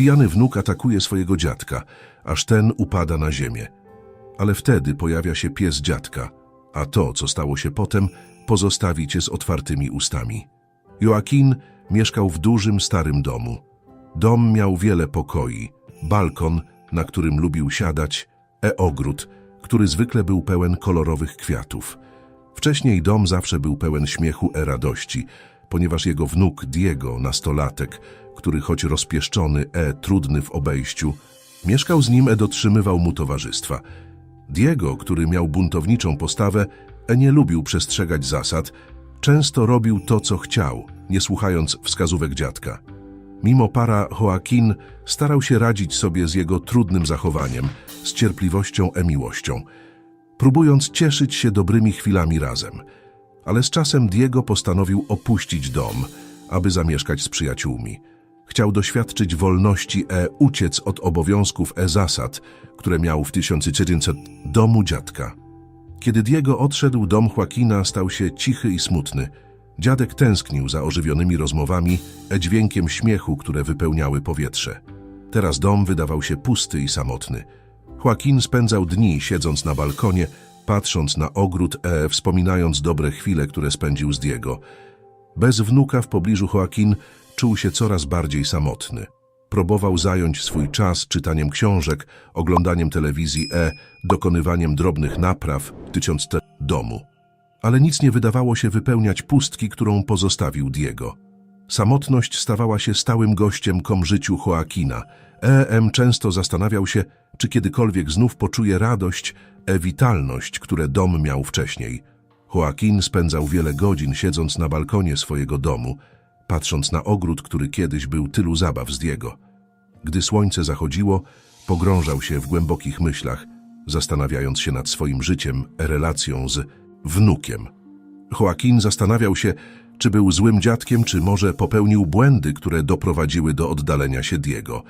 Pijany wnuk atakuje swojego dziadka, aż ten upada na ziemię. Ale wtedy pojawia się pies dziadka, a to, co stało się potem, pozostawi cię z otwartymi ustami. Joaquin mieszkał w dużym, starym domu. Dom miał wiele pokoi, balkon, na którym lubił siadać, e ogród, który zwykle był pełen kolorowych kwiatów. Wcześniej dom zawsze był pełen śmiechu e radości, ponieważ jego wnuk Diego, nastolatek, który choć rozpieszczony, e trudny w obejściu, mieszkał z nim e dotrzymywał mu towarzystwa. Diego, który miał buntowniczą postawę, e nie lubił przestrzegać zasad, często robił to, co chciał, nie słuchając wskazówek dziadka. Mimo para Joaquin starał się radzić sobie z jego trudnym zachowaniem, z cierpliwością e miłością, próbując cieszyć się dobrymi chwilami razem. Ale z czasem Diego postanowił opuścić dom, aby zamieszkać z przyjaciółmi. Chciał doświadczyć wolności e uciec od obowiązków e zasad, które miał w 1900 domu dziadka. Kiedy Diego odszedł, dom Joaquina stał się cichy i smutny. Dziadek tęsknił za ożywionymi rozmowami, e dźwiękiem śmiechu, które wypełniały powietrze. Teraz dom wydawał się pusty i samotny. Joaquin spędzał dni siedząc na balkonie, patrząc na ogród, e wspominając dobre chwile, które spędził z Diego. Bez wnuka w pobliżu Joaquin czuł się coraz bardziej samotny. Próbował zająć swój czas czytaniem książek, oglądaniem telewizji e, dokonywaniem drobnych napraw, tycząc te domu. Ale nic nie wydawało się wypełniać pustki, którą pozostawił Diego. Samotność stawała się stałym gościem kom życiu Joaquina. E.M. często zastanawiał się, czy kiedykolwiek znów poczuje radość, e witalność, które dom miał wcześniej. Joaquin spędzał wiele godzin siedząc na balkonie swojego domu, patrząc na ogród, który kiedyś był tylu zabaw z Diego. Gdy słońce zachodziło, pogrążał się w głębokich myślach, zastanawiając się nad swoim życiem, relacją z wnukiem. Joaquin zastanawiał się, czy był złym dziadkiem, czy może popełnił błędy, które doprowadziły do oddalenia się Diego.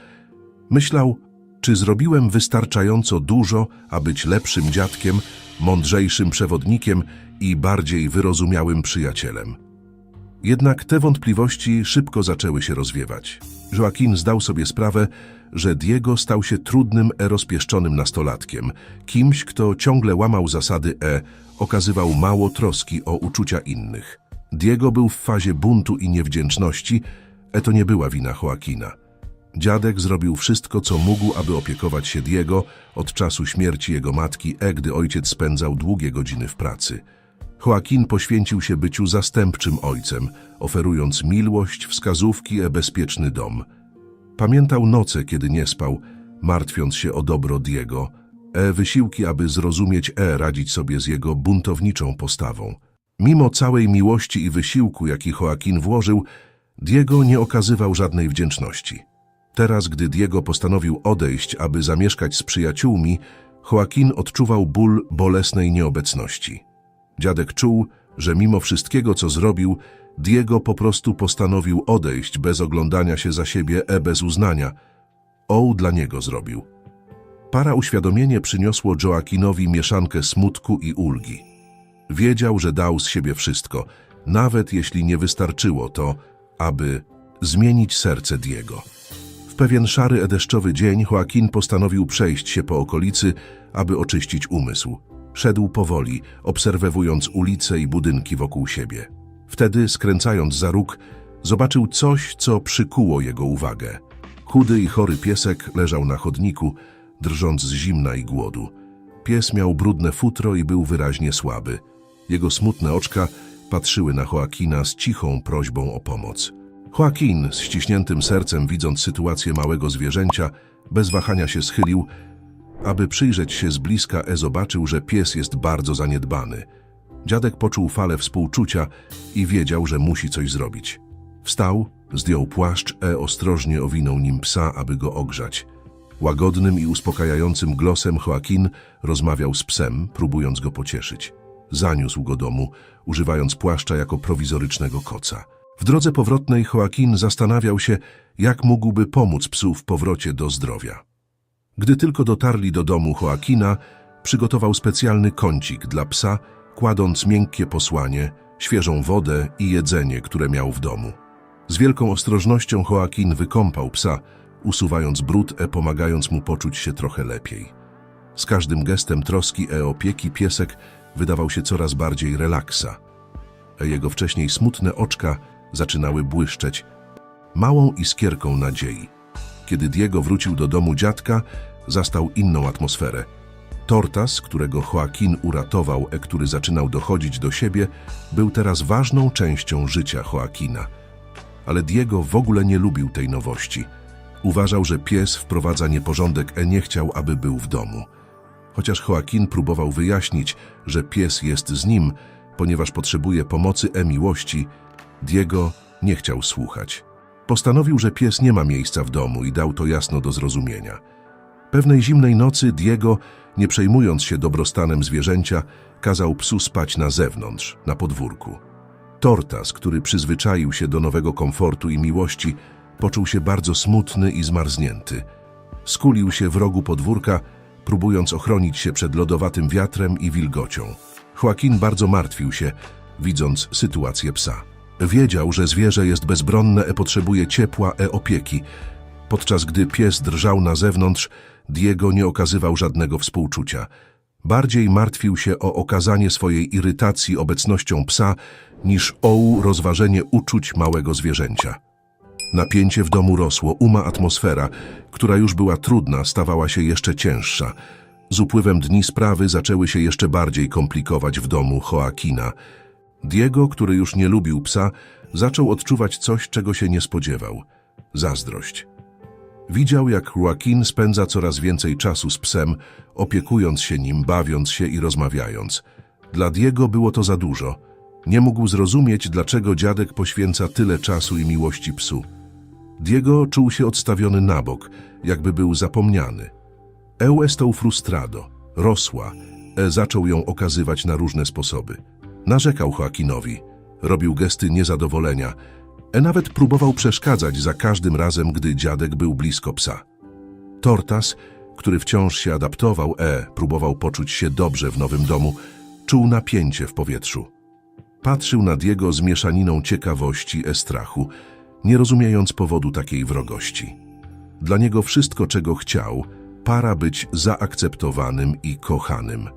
Myślał, czy zrobiłem wystarczająco dużo, aby być lepszym dziadkiem, mądrzejszym przewodnikiem i bardziej wyrozumiałym przyjacielem. Jednak te wątpliwości szybko zaczęły się rozwiewać. Joaquin zdał sobie sprawę, że Diego stał się trudnym rozpieszczonym nastolatkiem, kimś, kto ciągle łamał zasady e, okazywał mało troski o uczucia innych. Diego był w fazie buntu i niewdzięczności, e to nie była wina Joaquina. Dziadek zrobił wszystko, co mógł, aby opiekować się Diego od czasu śmierci jego matki, e gdy ojciec spędzał długie godziny w pracy. Joaquin poświęcił się byciu zastępczym ojcem, oferując miłość, wskazówki e bezpieczny dom. Pamiętał noce, kiedy nie spał, martwiąc się o dobro Diego, e wysiłki, aby zrozumieć e radzić sobie z jego buntowniczą postawą. Mimo całej miłości i wysiłku, jaki Joaquin włożył, Diego nie okazywał żadnej wdzięczności. Teraz, gdy Diego postanowił odejść, aby zamieszkać z przyjaciółmi, Joaquin odczuwał ból bolesnej nieobecności. Dziadek czuł, że mimo wszystkiego, co zrobił, Diego po prostu postanowił odejść bez oglądania się za siebie e bez uznania. Oł dla niego zrobił. Para uświadomienie przyniosło Joaquinowi mieszankę smutku i ulgi. Wiedział, że dał z siebie wszystko, nawet jeśli nie wystarczyło to, aby zmienić serce Diego. W pewien szary, deszczowy dzień Joaquin postanowił przejść się po okolicy, aby oczyścić umysł. Szedł powoli, obserwując ulice i budynki wokół siebie. Wtedy, skręcając za róg, zobaczył coś, co przykuło jego uwagę. Chudy i chory piesek leżał na chodniku, drżąc z zimna i głodu. Pies miał brudne futro i był wyraźnie słaby. Jego smutne oczka patrzyły na Joaquina z cichą prośbą o pomoc. Joaquin, z ściśniętym sercem widząc sytuację małego zwierzęcia, bez wahania się schylił, aby przyjrzeć się z bliska e zobaczył, że pies jest bardzo zaniedbany. Dziadek poczuł falę współczucia i wiedział, że musi coś zrobić. Wstał, zdjął płaszcz, e ostrożnie owinął nim psa, aby go ogrzać. Łagodnym i uspokajającym głosem Joaquin rozmawiał z psem, próbując go pocieszyć. Zaniósł go domu, używając płaszcza jako prowizorycznego koca. W drodze powrotnej Joaquin zastanawiał się, jak mógłby pomóc psu w powrocie do zdrowia. Gdy tylko dotarli do domu Joaquina, przygotował specjalny kącik dla psa, kładąc miękkie posłanie, świeżą wodę i jedzenie, które miał w domu. Z wielką ostrożnością Joaquin wykąpał psa, usuwając brud E, pomagając mu poczuć się trochę lepiej. Z każdym gestem troski E opieki piesek wydawał się coraz bardziej relaksa. E jego wcześniej smutne oczka zaczynały błyszczeć małą iskierką nadziei. Kiedy Diego wrócił do domu dziadka, zastał inną atmosferę. Tortas, którego Joaquin uratował, e który zaczynał dochodzić do siebie, był teraz ważną częścią życia Joaquina. Ale Diego w ogóle nie lubił tej nowości. Uważał, że pies wprowadza nieporządek, e nie chciał, aby był w domu. Chociaż Joaquin próbował wyjaśnić, że pies jest z nim, ponieważ potrzebuje pomocy e miłości, Diego nie chciał słuchać. Postanowił, że pies nie ma miejsca w domu i dał to jasno do zrozumienia. Pewnej zimnej nocy Diego, nie przejmując się dobrostanem zwierzęcia, kazał psu spać na zewnątrz, na podwórku. Tortas, który przyzwyczaił się do nowego komfortu i miłości, poczuł się bardzo smutny i zmarznięty. Skulił się w rogu podwórka, próbując ochronić się przed lodowatym wiatrem i wilgocią. Joaquin bardzo martwił się, widząc sytuację psa. Wiedział, że zwierzę jest bezbronne i potrzebuje ciepła e opieki. Podczas gdy pies drżał na zewnątrz, Diego nie okazywał żadnego współczucia. Bardziej martwił się o okazanie swojej irytacji obecnością psa, niż o rozważenie uczuć małego zwierzęcia. Napięcie w domu rosło, uma atmosfera, która już była trudna, stawała się jeszcze cięższa. Z upływem dni sprawy zaczęły się jeszcze bardziej komplikować w domu Joaquina. Diego, który już nie lubił psa, zaczął odczuwać coś, czego się nie spodziewał. Zazdrość. Widział, jak Joaquin spędza coraz więcej czasu z psem, opiekując się nim, bawiąc się i rozmawiając. Dla Diego było to za dużo. Nie mógł zrozumieć, dlaczego dziadek poświęca tyle czasu i miłości psu. Diego czuł się odstawiony na bok, jakby był zapomniany. Eu estão frustrado. Rosła. E zaczął ją okazywać na różne sposoby. Narzekał Joaquinowi. Robił gesty niezadowolenia. Nawet próbował przeszkadzać za każdym razem, gdy dziadek był blisko psa. Tortas, który wciąż się adaptował, E próbował poczuć się dobrze w nowym domu, czuł napięcie w powietrzu. Patrzył na Diego z mieszaniną ciekawości e strachu, nie rozumiejąc powodu takiej wrogości. Dla niego wszystko, czego chciał, para być zaakceptowanym i kochanym.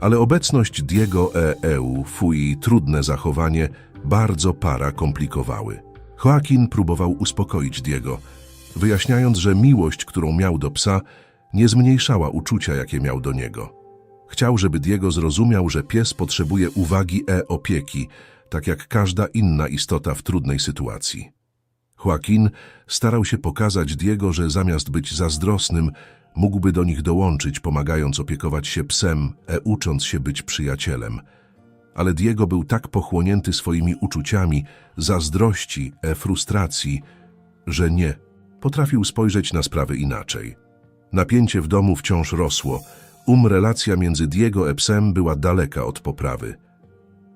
Ale obecność Diego e EU, fuj, trudne zachowanie, bardzo para komplikowały. Joaquin próbował uspokoić Diego, wyjaśniając, że miłość, którą miał do psa, nie zmniejszała uczucia, jakie miał do niego. Chciał, żeby Diego zrozumiał, że pies potrzebuje uwagi e opieki, tak jak każda inna istota w trudnej sytuacji. Joaquin starał się pokazać Diego, że zamiast być zazdrosnym, mógłby do nich dołączyć, pomagając opiekować się psem, e ucząc się być przyjacielem. Ale Diego był tak pochłonięty swoimi uczuciami, zazdrości, e frustracji, że nie potrafił spojrzeć na sprawy inaczej. Napięcie w domu wciąż rosło. Um relacja między Diego e psem była daleka od poprawy.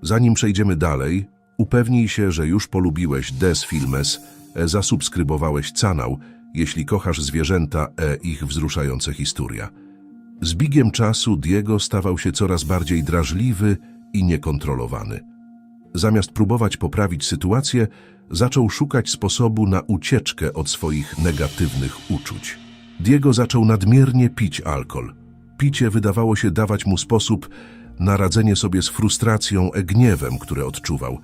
Zanim przejdziemy dalej, upewnij się, że już polubiłeś Des Filmes, e zasubskrybowałeś kanał, jeśli kochasz zwierzęta e ich wzruszające historia. Z biegiem czasu Diego stawał się coraz bardziej drażliwy i niekontrolowany. Zamiast próbować poprawić sytuację, zaczął szukać sposobu na ucieczkę od swoich negatywnych uczuć. Diego zaczął nadmiernie pić alkohol. Picie wydawało się dawać mu sposób na radzenie sobie z frustracją i gniewem, które odczuwał.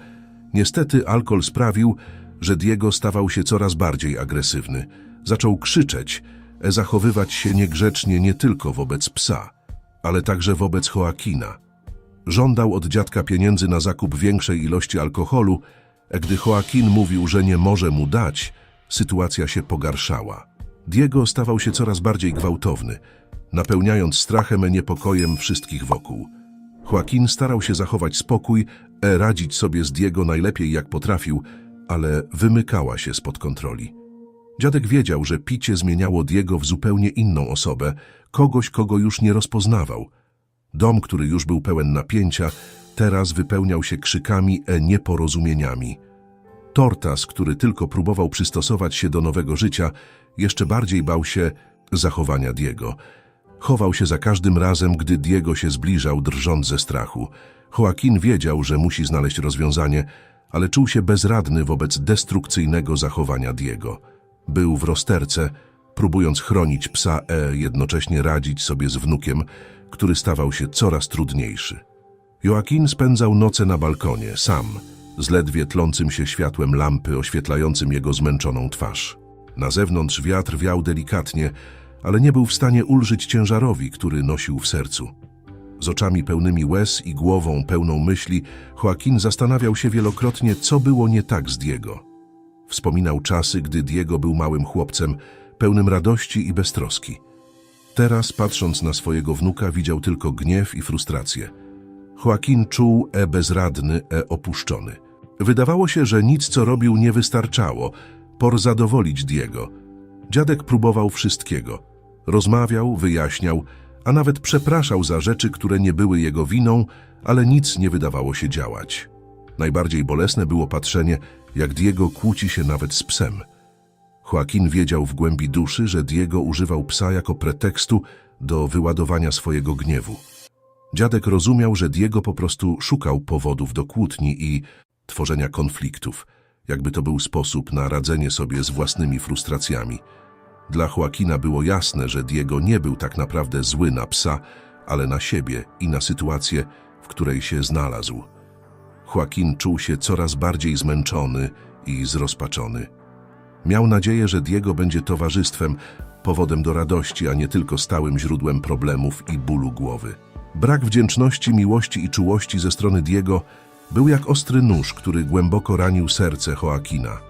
Niestety alkohol sprawił, że Diego stawał się coraz bardziej agresywny. Zaczął krzyczeć, e zachowywać się niegrzecznie nie tylko wobec psa, ale także wobec Joaquina. Żądał od dziadka pieniędzy na zakup większej ilości alkoholu, a gdy Joaquin mówił, że nie może mu dać, sytuacja się pogarszała. Diego stawał się coraz bardziej gwałtowny, napełniając strachem i niepokojem wszystkich wokół. Joaquin starał się zachować spokój, e radzić sobie z Diego najlepiej jak potrafił, ale wymykała się spod kontroli. Dziadek wiedział, że picie zmieniało Diego w zupełnie inną osobę, kogoś, kogo już nie rozpoznawał. Dom, który już był pełen napięcia, teraz wypełniał się krzykami e nieporozumieniami. Tortas, który tylko próbował przystosować się do nowego życia, jeszcze bardziej bał się zachowania Diego. Chował się za każdym razem, gdy Diego się zbliżał, drżąc ze strachu. Joaquin wiedział, że musi znaleźć rozwiązanie, ale czuł się bezradny wobec destrukcyjnego zachowania Diego. Był w rozterce, próbując chronić psa E, jednocześnie radzić sobie z wnukiem, który stawał się coraz trudniejszy. Joaquin spędzał noce na balkonie, sam, z ledwie tlącym się światłem lampy oświetlającym jego zmęczoną twarz. Na zewnątrz wiatr wiał delikatnie, ale nie był w stanie ulżyć ciężarowi, który nosił w sercu. Z oczami pełnymi łez i głową pełną myśli, Joaquin zastanawiał się wielokrotnie, co było nie tak z Diego. Wspominał czasy, gdy Diego był małym chłopcem, pełnym radości i beztroski. Teraz, patrząc na swojego wnuka, widział tylko gniew i frustrację. Joaquin czuł E bezradny, E opuszczony. Wydawało się, że nic, co robił, nie wystarczało, por zadowolić Diego. Dziadek próbował wszystkiego. Rozmawiał, wyjaśniał, a nawet przepraszał za rzeczy, które nie były jego winą, ale nic nie wydawało się działać. Najbardziej bolesne było patrzenie, jak Diego kłóci się nawet z psem. Joaquin wiedział w głębi duszy, że Diego używał psa jako pretekstu do wyładowania swojego gniewu. Dziadek rozumiał, że Diego po prostu szukał powodów do kłótni i tworzenia konfliktów, jakby to był sposób na radzenie sobie z własnymi frustracjami. Dla Joaquina było jasne, że Diego nie był tak naprawdę zły na psa, ale na siebie i na sytuację, w której się znalazł. Joaquin czuł się coraz bardziej zmęczony i zrozpaczony. Miał nadzieję, że Diego będzie towarzystwem, powodem do radości, a nie tylko stałym źródłem problemów i bólu głowy. Brak wdzięczności, miłości i czułości ze strony Diego był jak ostry nóż, który głęboko ranił serce Joaquina.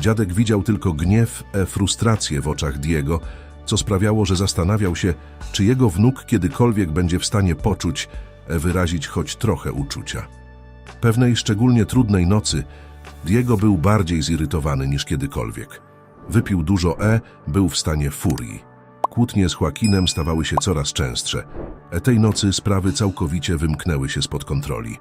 Dziadek widział tylko gniew, e frustrację w oczach Diego, co sprawiało, że zastanawiał się, czy jego wnuk kiedykolwiek będzie w stanie poczuć, e wyrazić choć trochę uczucia. Pewnej szczególnie trudnej nocy Diego był bardziej zirytowany niż kiedykolwiek. Wypił dużo E, był w stanie furii. Kłótnie z Joaquinem stawały się coraz częstsze. E tej nocy sprawy całkowicie wymknęły się spod kontroli.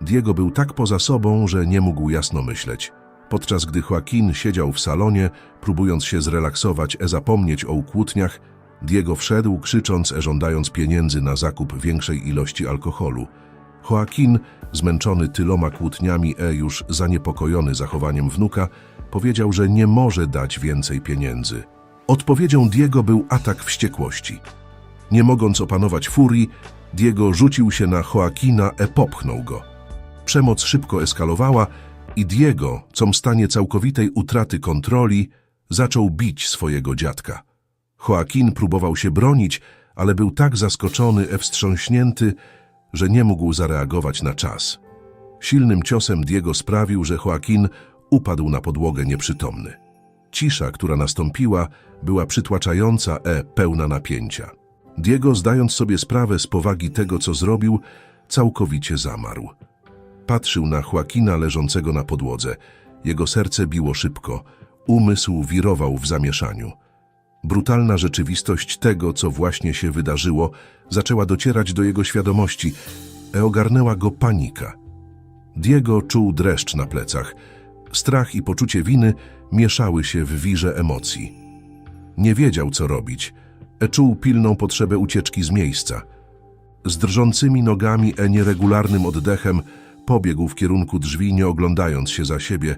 Diego był tak poza sobą, że nie mógł jasno myśleć. Podczas gdy Joaquin siedział w salonie, próbując się zrelaksować, e zapomnieć o kłótniach, Diego wszedł, krzycząc, e żądając pieniędzy na zakup większej ilości alkoholu. Joaquin, zmęczony tyloma kłótniami, e już zaniepokojony zachowaniem wnuka, powiedział, że nie może dać więcej pieniędzy. Odpowiedzią Diego był atak wściekłości. Nie mogąc opanować furii, Diego rzucił się na Joaquina e popchnął go. Przemoc szybko eskalowała i Diego, co w stanie całkowitej utraty kontroli, zaczął bić swojego dziadka. Joaquin próbował się bronić, ale był tak zaskoczony, e wstrząśnięty, że nie mógł zareagować na czas. Silnym ciosem Diego sprawił, że Joaquin upadł na podłogę nieprzytomny. Cisza, która nastąpiła, była przytłaczająca, e pełna napięcia. Diego, zdając sobie sprawę z powagi tego, co zrobił, całkowicie zamarł. Patrzył na Joaquina leżącego na podłodze. Jego serce biło szybko, umysł wirował w zamieszaniu. Brutalna rzeczywistość tego, co właśnie się wydarzyło, zaczęła docierać do jego świadomości, e ogarnęła go panika. Diego czuł dreszcz na plecach. Strach i poczucie winy mieszały się w wirze emocji. Nie wiedział, co robić, e czuł pilną potrzebę ucieczki z miejsca. Z drżącymi nogami, e nieregularnym oddechem pobiegł w kierunku drzwi, nie oglądając się za siebie,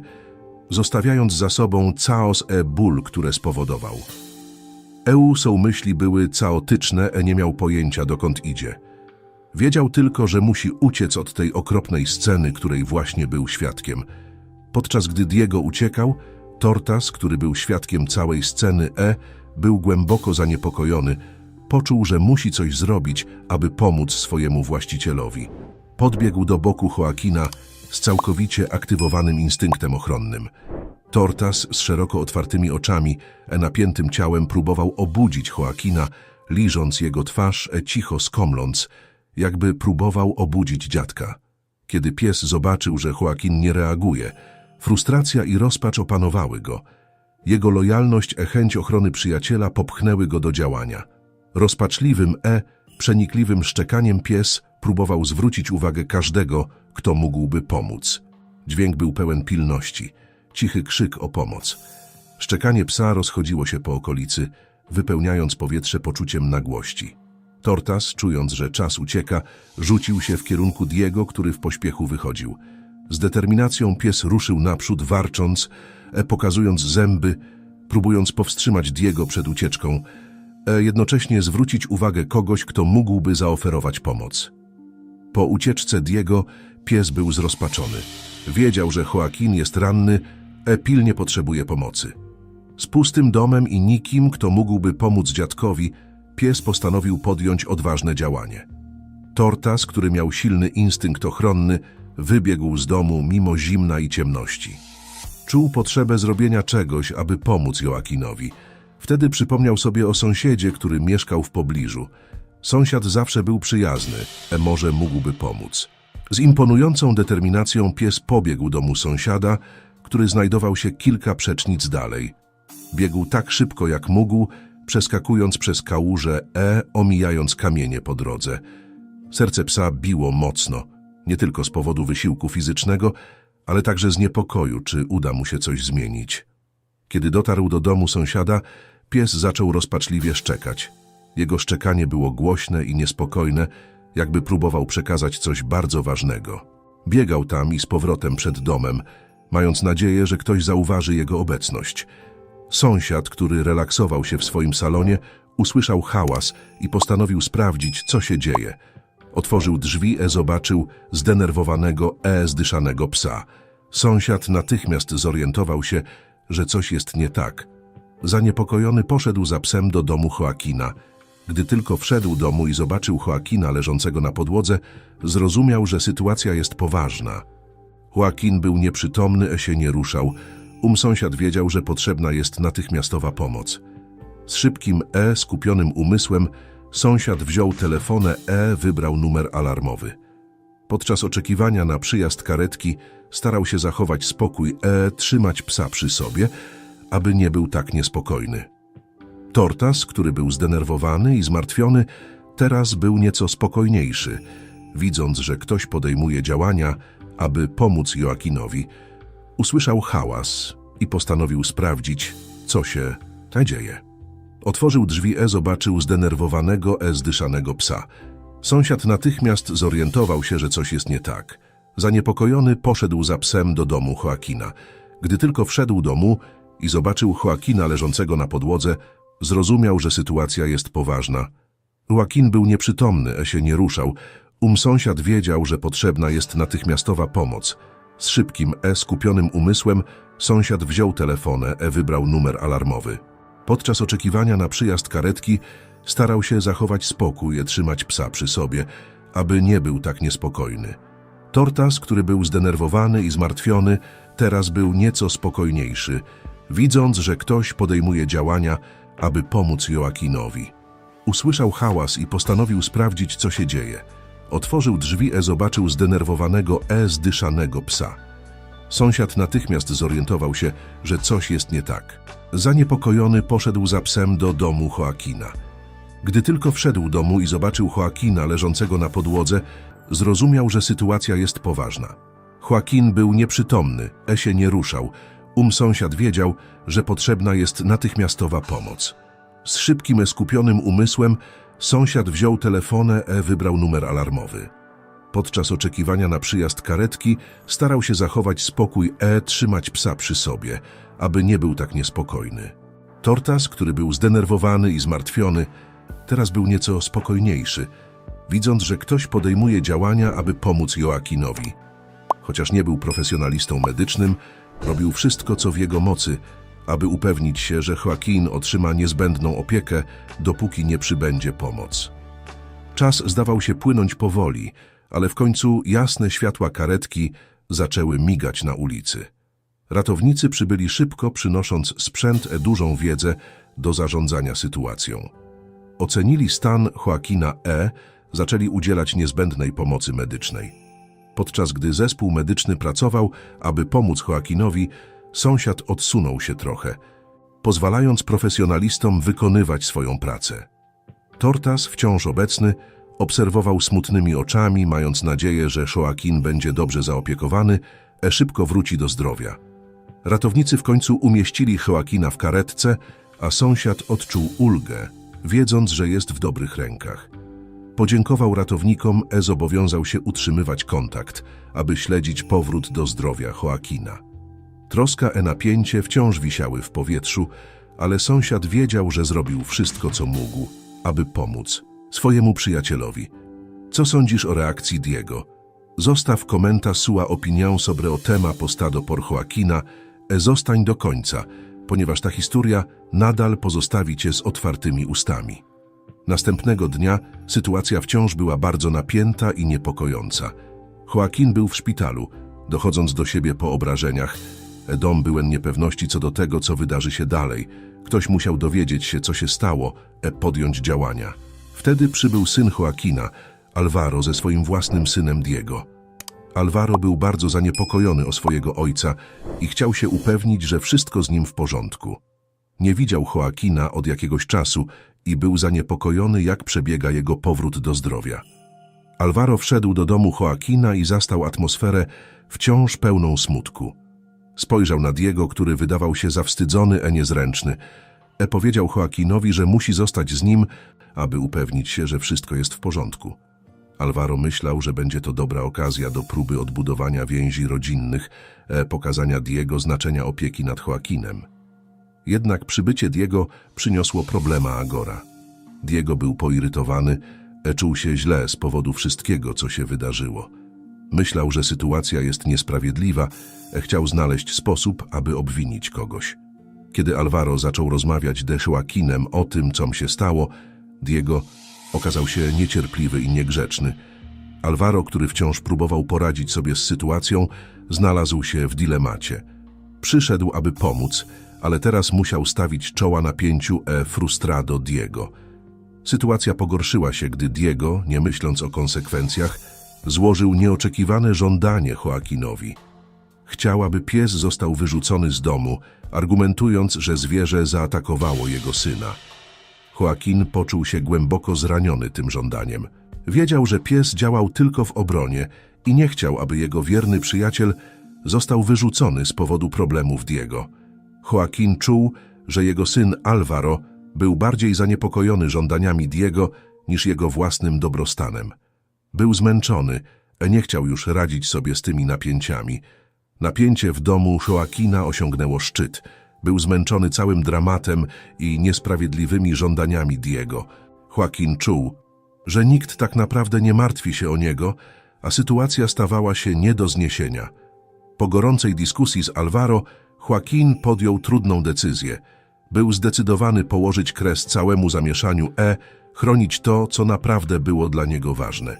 zostawiając za sobą chaos e ból, które spowodował. EU są myśli były chaotyczne, e nie miał pojęcia, dokąd idzie. Wiedział tylko, że musi uciec od tej okropnej sceny, której właśnie był świadkiem. Podczas gdy Diego uciekał, Tortas, który był świadkiem całej sceny E, był głęboko zaniepokojony. Poczuł, że musi coś zrobić, aby pomóc swojemu właścicielowi. Podbiegł do boku Joaquina z całkowicie aktywowanym instynktem ochronnym. Tortas z szeroko otwartymi oczami, e napiętym ciałem próbował obudzić Joaquina, liżąc jego twarz, e cicho skomląc, jakby próbował obudzić dziadka. Kiedy pies zobaczył, że Joaquin nie reaguje, frustracja i rozpacz opanowały go. Jego lojalność i chęć ochrony przyjaciela popchnęły go do działania. Rozpaczliwym E, przenikliwym szczekaniem pies próbował zwrócić uwagę każdego, kto mógłby pomóc. Dźwięk był pełen pilności, cichy krzyk o pomoc. Szczekanie psa rozchodziło się po okolicy, wypełniając powietrze poczuciem nagłości. Tortas, czując, że czas ucieka, rzucił się w kierunku Diego, który w pośpiechu wychodził. Z determinacją pies ruszył naprzód, warcząc, e, pokazując zęby, próbując powstrzymać Diego przed ucieczką, a jednocześnie zwrócić uwagę kogoś, kto mógłby zaoferować pomoc. Po ucieczce Diego pies był zrozpaczony. Wiedział, że Joaquin jest ranny, e pilnie potrzebuje pomocy. Z pustym domem i nikim, kto mógłby pomóc dziadkowi, pies postanowił podjąć odważne działanie. Tortas, który miał silny instynkt ochronny, wybiegł z domu mimo zimna i ciemności. Czuł potrzebę zrobienia czegoś, aby pomóc Joakinowi. Wtedy przypomniał sobie o sąsiedzie, który mieszkał w pobliżu. Sąsiad zawsze był przyjazny, e może mógłby pomóc. Z imponującą determinacją pies pobiegł do domu sąsiada, który znajdował się kilka przecznic dalej. Biegł tak szybko jak mógł, przeskakując przez kałuże E, omijając kamienie po drodze. Serce psa biło mocno, nie tylko z powodu wysiłku fizycznego, ale także z niepokoju, czy uda mu się coś zmienić. Kiedy dotarł do domu sąsiada, pies zaczął rozpaczliwie szczekać. Jego szczekanie było głośne i niespokojne, jakby próbował przekazać coś bardzo ważnego. Biegał tam i z powrotem przed domem, mając nadzieję, że ktoś zauważy jego obecność. Sąsiad, który relaksował się w swoim salonie, usłyszał hałas i postanowił sprawdzić, co się dzieje. Otworzył drzwi, e zobaczył zdenerwowanego, e zdyszanego psa. Sąsiad natychmiast zorientował się, że coś jest nie tak. Zaniepokojony poszedł za psem do domu Joakina. Gdy tylko wszedł do domu i zobaczył Joakina leżącego na podłodze, zrozumiał, że sytuacja jest poważna. Joaquin był nieprzytomny, e się nie ruszał. Um sąsiad wiedział, że potrzebna jest natychmiastowa pomoc. Z szybkim E, skupionym umysłem, sąsiad wziął telefonę E, wybrał numer alarmowy. Podczas oczekiwania na przyjazd karetki starał się zachować spokój E, trzymać psa przy sobie, aby nie był tak niespokojny. Tortas, który był zdenerwowany i zmartwiony, teraz był nieco spokojniejszy, widząc, że ktoś podejmuje działania, aby pomóc Joakinowi. Usłyszał hałas i postanowił sprawdzić, co się dzieje. Otworzył drzwi E, zobaczył zdenerwowanego E zdyszanego psa. Sąsiad natychmiast zorientował się, że coś jest nie tak. Zaniepokojony poszedł za psem do domu Joakina. Gdy tylko wszedł do domu i zobaczył Joakina leżącego na podłodze, zrozumiał, że sytuacja jest poważna. Joaquin był nieprzytomny, e się nie ruszał. Um sąsiad wiedział, że potrzebna jest natychmiastowa pomoc. Z szybkim E skupionym umysłem sąsiad wziął telefonę, E wybrał numer alarmowy. Podczas oczekiwania na przyjazd karetki starał się zachować spokój i trzymać psa przy sobie, aby nie był tak niespokojny. Tortas, który był zdenerwowany i zmartwiony, teraz był nieco spokojniejszy, widząc, że ktoś podejmuje działania, aby pomóc Joakinowi. Usłyszał hałas i postanowił sprawdzić, co się dzieje. Otworzył drzwi e zobaczył zdenerwowanego e zdyszanego psa. Sąsiad natychmiast zorientował się, że coś jest nie tak. Zaniepokojony poszedł za psem do domu Joakina. Gdy tylko wszedł do domu i zobaczył Joakina leżącego na podłodze, zrozumiał, że sytuacja jest poważna. Joaquin był nieprzytomny, E się nie ruszał. Um sąsiad wiedział, że potrzebna jest natychmiastowa pomoc. Z szybkim, skupionym umysłem sąsiad wziął telefonę, e wybrał numer alarmowy. Podczas oczekiwania na przyjazd karetki starał się zachować spokój E, trzymać psa przy sobie, aby nie był tak niespokojny. Tortas, który był zdenerwowany i zmartwiony, teraz był nieco spokojniejszy, widząc, że ktoś podejmuje działania, aby pomóc Joakinowi. Chociaż nie był profesjonalistą medycznym, robił wszystko, co w jego mocy, aby upewnić się, że Joaquin otrzyma niezbędną opiekę, dopóki nie przybędzie pomoc. Czas zdawał się płynąć powoli, ale w końcu jasne światła karetki zaczęły migać na ulicy. Ratownicy przybyli szybko, przynosząc sprzęt e dużą wiedzę do zarządzania sytuacją. Ocenili stan Joaquina E, zaczęli udzielać niezbędnej pomocy medycznej. Podczas gdy zespół medyczny pracował, aby pomóc Joaquinowi, sąsiad odsunął się trochę, pozwalając profesjonalistom wykonywać swoją pracę. Tortas, wciąż obecny, obserwował smutnymi oczami, mając nadzieję, że Joaquin będzie dobrze zaopiekowany, e szybko wróci do zdrowia. Ratownicy w końcu umieścili Joaquina w karetce, a sąsiad odczuł ulgę, wiedząc, że jest w dobrych rękach. Podziękował ratownikom, e zobowiązał się utrzymywać kontakt, aby śledzić powrót do zdrowia Joaquina. Troska e napięcie wciąż wisiały w powietrzu, ale sąsiad wiedział, że zrobił wszystko, co mógł, aby pomóc swojemu przyjacielowi. Co sądzisz o reakcji Diego? Zostaw komenta sua opinię sobre o tema postado por Joaquina e zostań do końca, ponieważ ta historia nadal pozostawi cię z otwartymi ustami. Następnego dnia sytuacja wciąż była bardzo napięta i niepokojąca. Joaquin był w szpitalu, dochodząc do siebie po obrażeniach. Dom byłem niepewności co do tego, co wydarzy się dalej. Ktoś musiał dowiedzieć się, co się stało, e podjąć działania. Wtedy przybył syn Joaquina, Alvaro, ze swoim własnym synem Diego. Alvaro był bardzo zaniepokojony o swojego ojca i chciał się upewnić, że wszystko z nim w porządku. Nie widział Joaquina od jakiegoś czasu i był zaniepokojony, jak przebiega jego powrót do zdrowia. Alvaro wszedł do domu Joaquina i zastał atmosferę wciąż pełną smutku. Spojrzał na Diego, który wydawał się zawstydzony, a niezręczny. E powiedział Joaquinowi, że musi zostać z nim, aby upewnić się, że wszystko jest w porządku. Alvaro myślał, że będzie to dobra okazja do próby odbudowania więzi rodzinnych, e pokazania Diego znaczenia opieki nad Joaquinem. Jednak przybycie Diego przyniosło problema Agora. Diego był poirytowany, e czuł się źle z powodu wszystkiego, co się wydarzyło. Myślał, że sytuacja jest niesprawiedliwa, e chciał znaleźć sposób, aby obwinić kogoś. Kiedy Alvaro zaczął rozmawiać de Joaquinem o tym, co mu się stało, Diego okazał się niecierpliwy i niegrzeczny. Alvaro, który wciąż próbował poradzić sobie z sytuacją, znalazł się w dilemacie. Przyszedł, aby pomóc, ale teraz musiał stawić czoła napięciu e frustrado Diego. Sytuacja pogorszyła się, gdy Diego, nie myśląc o konsekwencjach, złożył nieoczekiwane żądanie Joaquinowi. Chciał, aby pies został wyrzucony z domu, argumentując, że zwierzę zaatakowało jego syna. Joaquin poczuł się głęboko zraniony tym żądaniem. Wiedział, że pies działał tylko w obronie i nie chciał, aby jego wierny przyjaciel został wyrzucony z powodu problemów Diego. Joaquin czuł, że jego syn Alvaro był bardziej zaniepokojony żądaniami Diego niż jego własnym dobrostanem. Był zmęczony, nie chciał już radzić sobie z tymi napięciami. Napięcie w domu Joaquina osiągnęło szczyt. Był zmęczony całym dramatem i niesprawiedliwymi żądaniami Diego. Joaquin czuł, że nikt tak naprawdę nie martwi się o niego, a sytuacja stawała się nie do zniesienia. Po gorącej dyskusji z Alvaro, Joaquin podjął trudną decyzję. Był zdecydowany położyć kres całemu zamieszaniu E, chronić to, co naprawdę było dla niego ważne.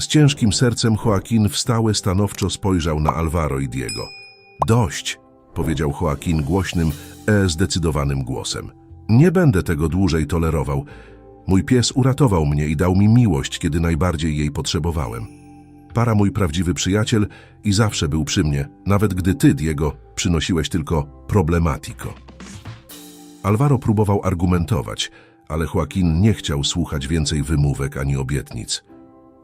Z ciężkim sercem Joaquin wstałe stanowczo spojrzał na Alvaro i Diego. Dość, powiedział Joaquin głośnym, e zdecydowanym głosem. Nie będę tego dłużej tolerował. Mój pies uratował mnie i dał mi miłość, kiedy najbardziej jej potrzebowałem. Para mój prawdziwy przyjaciel i zawsze był przy mnie, nawet gdy ty, Diego, przynosiłeś tylko problematiko. Alvaro próbował argumentować, ale Joaquin nie chciał słuchać więcej wymówek ani obietnic.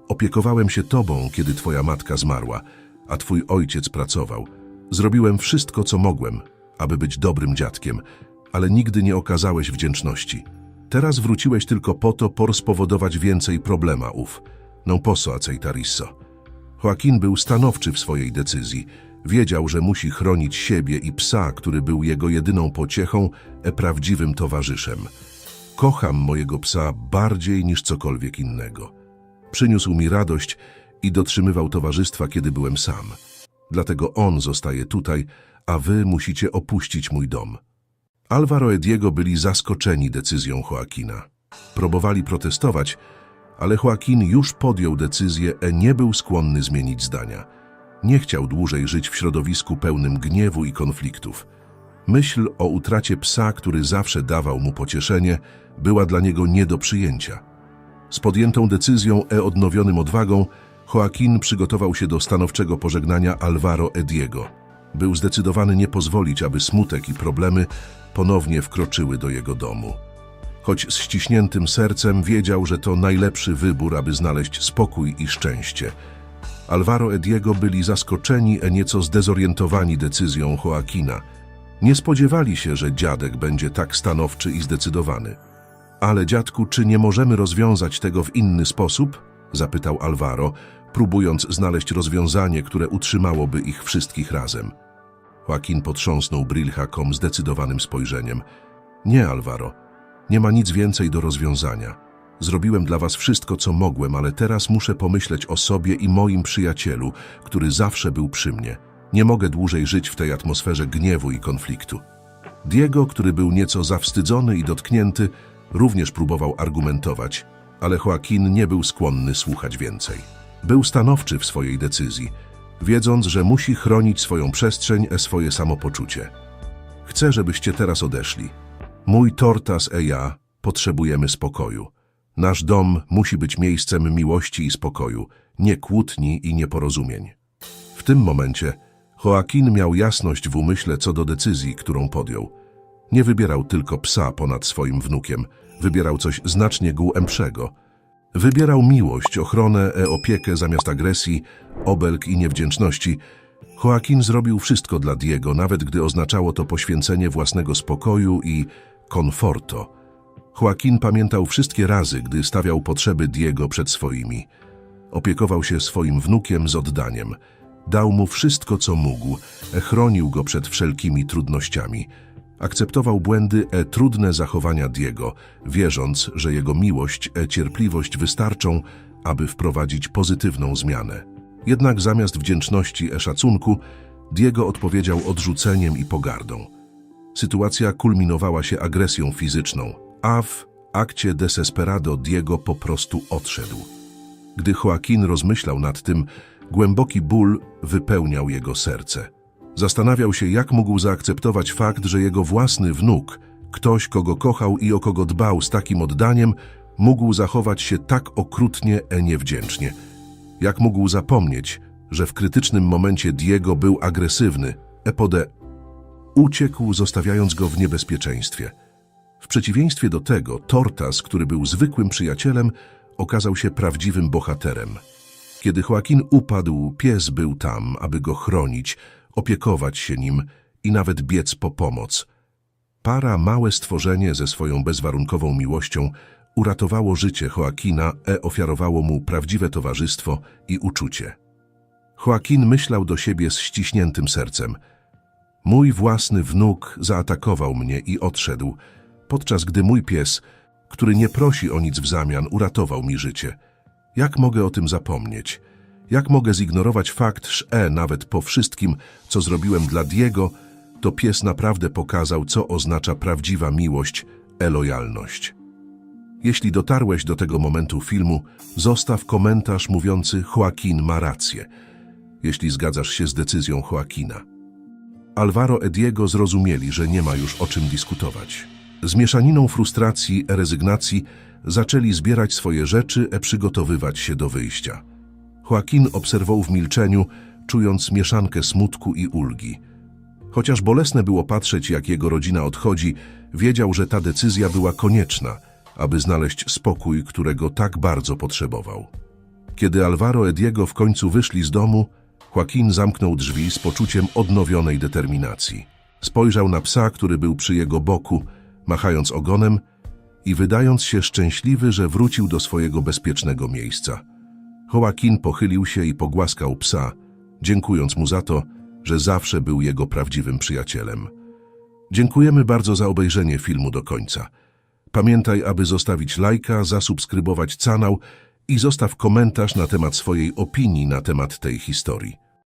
Opiekowałem się tobą, kiedy twoja matka zmarła, a twój ojciec pracował. Zrobiłem wszystko, co mogłem, aby być dobrym dziadkiem, ale nigdy nie okazałeś wdzięczności. Teraz wróciłeś tylko po to, por spowodować więcej problemów. Non posso aceitar isso. Joaquin był stanowczy w swojej decyzji. Wiedział, że musi chronić siebie i psa, który był jego jedyną pociechą, e prawdziwym towarzyszem. Kocham mojego psa bardziej niż cokolwiek innego. Przyniósł mi radość i dotrzymywał towarzystwa, kiedy byłem sam. Dlatego on zostaje tutaj, a wy musicie opuścić mój dom. Alvaro i Diego byli zaskoczeni decyzją Joaquina. Próbowali protestować, ale Joaquin już podjął decyzję, e nie był skłonny zmienić zdania. Nie chciał dłużej żyć w środowisku pełnym gniewu i konfliktów. Myśl o utracie psa, który zawsze dawał mu pocieszenie, była dla niego nie do przyjęcia. Z podjętą decyzją e odnowionym odwagą, Joaquin przygotował się do stanowczego pożegnania Alvaro Ediego. Był zdecydowany nie pozwolić, aby smutek i problemy ponownie wkroczyły do jego domu. Choć z ściśniętym sercem wiedział, że to najlepszy wybór, aby znaleźć spokój i szczęście. Alvaro Ediego byli zaskoczeni, a nieco zdezorientowani decyzją Joaquina. Nie spodziewali się, że dziadek będzie tak stanowczy i zdecydowany. Ale dziadku, czy nie możemy rozwiązać tego w inny sposób? Zapytał Alvaro, próbując znaleźć rozwiązanie, które utrzymałoby ich wszystkich razem. Joaquin potrząsnął Brilhakom zdecydowanym spojrzeniem. Nie, Alvaro. Nie ma nic więcej do rozwiązania. Zrobiłem dla was wszystko, co mogłem, ale teraz muszę pomyśleć o sobie i moim przyjacielu, który zawsze był przy mnie. Nie mogę dłużej żyć w tej atmosferze gniewu i konfliktu. Diego, który był nieco zawstydzony i dotknięty, również próbował argumentować, ale Joaquin nie był skłonny słuchać więcej. Był stanowczy w swojej decyzji, wiedząc, że musi chronić swoją przestrzeń i swoje samopoczucie. Chcę, żebyście teraz odeszli. Mój Tortas e ja potrzebujemy spokoju. Nasz dom musi być miejscem miłości i spokoju, nie kłótni i nieporozumień. W tym momencie Joaquin miał jasność w umyśle co do decyzji, którą podjął. Nie wybierał tylko psa ponad swoim wnukiem, wybierał coś znacznie głębszego. Wybierał miłość, ochronę e opiekę zamiast agresji, obelg i niewdzięczności. Joaquin zrobił wszystko dla Diego, nawet gdy oznaczało to poświęcenie własnego spokoju i komforto. Joaquin pamiętał wszystkie razy, gdy stawiał potrzeby Diego przed swoimi. Opiekował się swoim wnukiem z oddaniem. Dał mu wszystko, co mógł, chronił go przed wszelkimi trudnościami. Akceptował błędy e trudne zachowania Diego, wierząc, że jego miłość e cierpliwość wystarczą, aby wprowadzić pozytywną zmianę. Jednak zamiast wdzięczności e szacunku, Diego odpowiedział odrzuceniem i pogardą. Sytuacja kulminowała się agresją fizyczną, a w akcie desesperado Diego po prostu odszedł. Gdy Joaquin rozmyślał nad tym, głęboki ból wypełniał jego serce. Zastanawiał się, jak mógł zaakceptować fakt, że jego własny wnuk, ktoś, kogo kochał i o kogo dbał z takim oddaniem, mógł zachować się tak okrutnie e niewdzięcznie. Jak mógł zapomnieć, że w krytycznym momencie Diego był agresywny, epode uciekł, zostawiając go w niebezpieczeństwie. W przeciwieństwie do tego, Tortas, który był zwykłym przyjacielem, okazał się prawdziwym bohaterem. Kiedy Joaquin upadł, pies był tam, aby go chronić, opiekować się nim i nawet biec po pomoc. Para, małe stworzenie ze swoją bezwarunkową miłością, uratowało życie Joaquina e ofiarowało mu prawdziwe towarzystwo i uczucie. Joaquin myślał do siebie z ściśniętym sercem. Mój własny wnuk zaatakował mnie i odszedł, podczas gdy mój pies, który nie prosi o nic w zamian, uratował mi życie. Jak mogę o tym zapomnieć? Jak mogę zignorować fakt, że e, nawet po wszystkim, co zrobiłem dla Diego, to pies naprawdę pokazał, co oznacza prawdziwa miłość, e lojalność. Jeśli dotarłeś do tego momentu filmu, zostaw komentarz mówiący Joaquin ma rację, jeśli zgadzasz się z decyzją Joaquina. Alvaro e Diego zrozumieli, że nie ma już o czym dyskutować. Z mieszaniną frustracji rezygnacji zaczęli zbierać swoje rzeczy i przygotowywać się do wyjścia. Joaquin obserwował w milczeniu, czując mieszankę smutku i ulgi. Chociaż bolesne było patrzeć, jak jego rodzina odchodzi, wiedział, że ta decyzja była konieczna, aby znaleźć spokój, którego tak bardzo potrzebował. Kiedy Alvaro i Diego w końcu wyszli z domu, Joaquin zamknął drzwi z poczuciem odnowionej determinacji. Spojrzał na psa, który był przy jego boku, machając ogonem i wydając się szczęśliwy, że wrócił do swojego bezpiecznego miejsca. Joaquin pochylił się i pogłaskał psa, dziękując mu za to, że zawsze był jego prawdziwym przyjacielem. Dziękujemy bardzo za obejrzenie filmu do końca. Pamiętaj, aby zostawić lajka, zasubskrybować kanał i zostaw komentarz na temat swojej opinii na temat tej historii.